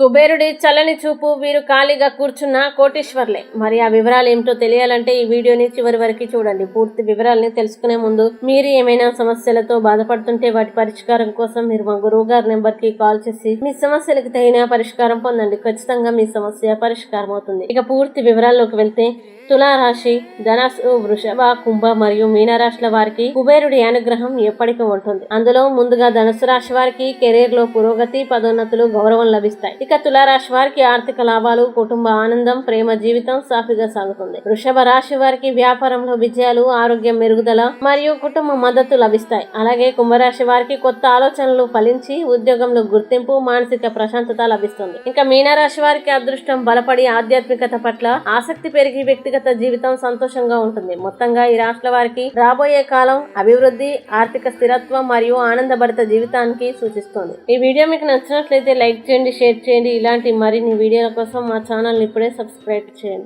కుబేరుడి చల్లని చూపు వీరు ఖాళీగా కూర్చున్న కోటీశ్వర్లే. మరి ఆ వివరాలు ఏమిటో తెలియాలంటే ఈ వీడియోని చివరి వరకు చూడండి. పూర్తి వివరాలని తెలుసుకునే ముందు మీరు ఏమైనా సమస్యలతో బాధపడుతుంటే వాటి పరిష్కారం కోసం మీరు మా గురువు గారి నెంబర్కి కాల్ చేసి మీ సమస్యలకు తగిన పరిష్కారం పొందండి. ఖచ్చితంగా మీ సమస్య పరిష్కారం అవుతుంది. ఇక పూర్తి వివరాల్లోకి వెళ్తే తులారాశి ధనస్సు వృషభ కుంభ మరియు మీనరాశుల వారికి కుబేరుడి అనుగ్రహం ఎప్పటికీ ఉంటుంది. అందులో ముందుగా ధనుసు రాశి వారికి కెరీర్లో పురోగతి పదోన్నతులు గౌరవం లభిస్తాయి. ఇక తులారాశి వారికి ఆర్థిక లాభాలు కుటుంబ ఆనందం ప్రేమ జీవితం సాఫీగా సాగుతుంది. వృషభ రాశి వారికి వ్యాపారంలో విజయాలు ఆరోగ్యం మెరుగుదల మరియు కుటుంబ మద్దతు లభిస్తాయి. అలాగే కుంభరాశి వారికి కొత్త ఆలోచనలు ఫలించి ఉద్యోగంలో గుర్తింపు మానసిక ప్రశాంతత లభిస్తుంది. ఇంకా మీనరాశి వారికి అదృష్టం బలపడి ఆధ్యాత్మికత పట్ల ఆసక్తి పెరిగి వ్యక్తిగత జీవితం సంతోషంగా ఉంటుంది. మొత్తంగా ఈ రాష్ట్ర వారికి రాబోయే కాలం అభివృద్ధి ఆర్థిక స్థిరత్వం మరియు ఆనందభరిత జీవితానికి సూచిస్తుంది. ఈ వీడియో మీకు నచ్చినట్లయితే లైక్ చేయండి షేర్ చేయండి. ఇలాంటి మరిన్ని వీడియోల కోసం మా ఛానల్ని ఇప్పుడే సబ్స్క్రైబ్ చేయండి.